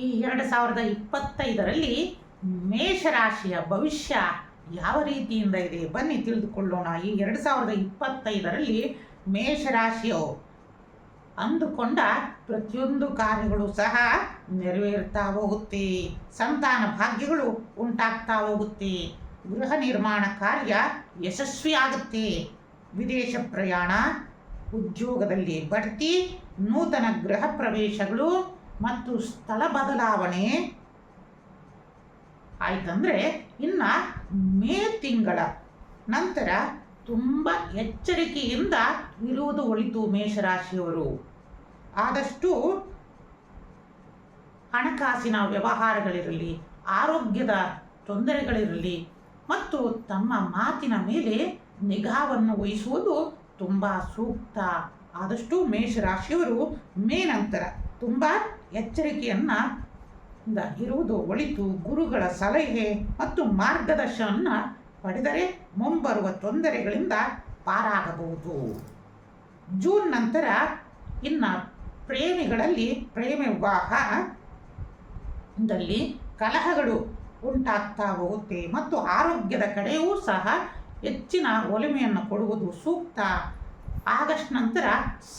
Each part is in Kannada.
ಈ ಎರಡು ಸಾವಿರದ ಇಪ್ಪತ್ತೈದರಲ್ಲಿ ಮೇಷರಾಶಿಯ ಭವಿಷ್ಯ ಯಾವ ರೀತಿಯಿಂದ ಇದೆ? ಬನ್ನಿ ತಿಳಿದುಕೊಳ್ಳೋಣ. ಈ ಎರಡು ಸಾವಿರದ ಇಪ್ಪತ್ತೈದರಲ್ಲಿ ಮೇಷರಾಶಿಯು ಅಂದುಕೊಂಡ ಪ್ರತಿಯೊಂದು ಕಾರ್ಯಗಳು ಸಹ ನೆರವೇರ್ತಾ ಹೋಗುತ್ತೆ. ಸಂತಾನ ಭಾಗ್ಯಗಳು ಉಂಟಾಗ್ತಾ ಹೋಗುತ್ತೆ. ಗೃಹ ನಿರ್ಮಾಣ ಕಾರ್ಯ ಯಶಸ್ವಿಯಾಗುತ್ತೆ ವಿದೇಶ ಪ್ರಯಾಣ, ಉದ್ಯೋಗದಲ್ಲಿ ಬಡ್ತಿ, ನೂತನ ಗೃಹ ಪ್ರವೇಶಗಳು ಮತ್ತು ಸ್ಥಳ ಬದಲಾವಣೆ ಆಯ್ತಂದರೆ ಇನ್ನು ಮೇ ತಿಂಗಳ ನಂತರ ತುಂಬ ಎಚ್ಚರಿಕೆಯಿಂದ ಇರುವುದು ಒಳಿತು ಮೇಷರಾಶಿಯವರು. ಆದಷ್ಟು ಹಣಕಾಸಿನ ವ್ಯವಹಾರಗಳಿರಲಿ, ಆರೋಗ್ಯದ ತೊಂದರೆಗಳಿರಲಿ ಮತ್ತು ತಮ್ಮ ಮಾತಿನ ಮೇಲೆ ನಿಗಾವನ್ನು ವಹಿಸುವುದು ತುಂಬ ಸೂಕ್ತ. ಆದಷ್ಟು ಮೇಷರಾಶಿಯವರು ಮೇ ನಂತರ ತುಂಬ ಎಚ್ಚರಿಕೆಯನ್ನು ಇರುವುದು, ಒಳಿತು, ಗುರುಗಳ ಸಲಹೆ ಮತ್ತು ಮಾರ್ಗದರ್ಶನವನ್ನು ಪಡೆದರೆ ಮುಂಬರುವ ತೊಂದರೆಗಳಿಂದ ಪಾರಾಗಬಹುದು. ಜೂನ್ ನಂತರ ಇನ್ನು ಪ್ರೇಮಿಗಳಲ್ಲಿ ಪ್ರೇಮ ವಿವಾಹದಲ್ಲಿ ಕಲಹಗಳು ಉಂಟಾಗ್ತಾ ಹೋಗುತ್ತೆ ಮತ್ತು ಆರೋಗ್ಯದ ಕಡೆಯೂ ಸಹ ಹೆಚ್ಚಿನ ಒಲಮೆಯನ್ನು ಕೊಡುವುದು ಸೂಕ್ತ. ಆಗಸ್ಟ್ ನಂತರ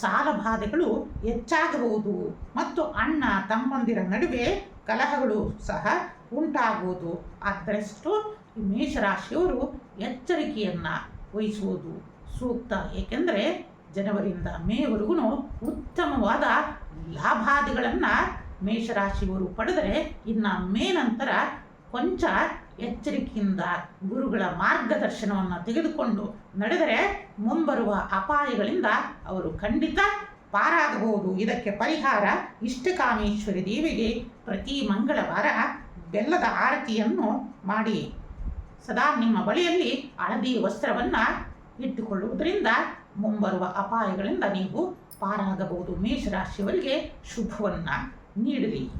ಸಾಲಬಾಧೆಗಳು ಹೆಚ್ಚಾಗಬಹುದು ಮತ್ತು ಅಣ್ಣ ತಮ್ಮಂದಿರ ನಡುವೆ ಕಲಹಗಳು ಸಹ ಉಂಟಾಗುವುದು. ಆದ್ದರಷ್ಟು ಮೇಷರಾಶಿಯವರು ಎಚ್ಚರಿಕೆಯನ್ನು ವಹಿಸುವುದು ಸೂಕ್ತ. ಏಕೆಂದರೆ ಜನವರಿಯಿಂದ ಮೇವರೆಗೂ ಉತ್ತಮವಾದ ಲಾಭಾದಿಗಳನ್ನು ಮೇಷರಾಶಿಯವರು ಪಡೆದರೆ ಇನ್ನು ಮೇ ನಂತರ ಕೊಂಚ ಎಚ್ಚರಿಕೆಯಿಂದ ಗುರುಗಳ ಮಾರ್ಗದರ್ಶನವನ್ನು ತೆಗೆದುಕೊಂಡು ನಡೆದರೆ ಮುಂಬರುವ ಅಪಾಯಗಳಿಂದ ಅವರು ಖಂಡಿತ ಪಾರಾಗಬಹುದು. ಇದಕ್ಕೆ ಪರಿಹಾರ ಇಷ್ಟಕಾಮೇಶ್ವರಿ ದೇವಿಗೆ ಪ್ರತಿ ಮಂಗಳವಾರ ಬೆಲ್ಲದ ಆರತಿಯನ್ನು ಮಾಡಿ ಸದಾ ನಿಮ್ಮ ಬಳಿಯಲ್ಲಿ ಹಳದಿ ವಸ್ತ್ರವನ್ನು ಇಟ್ಟುಕೊಳ್ಳುವುದರಿಂದ ಮುಂಬರುವ ಅಪಾಯಗಳಿಂದ ನೀವು ಪಾರಾಗಬಹುದು. ಮೇಷರಾಶಿಯವರಿಗೆ ಶುಭವನ್ನು ನೀಡಲಿ.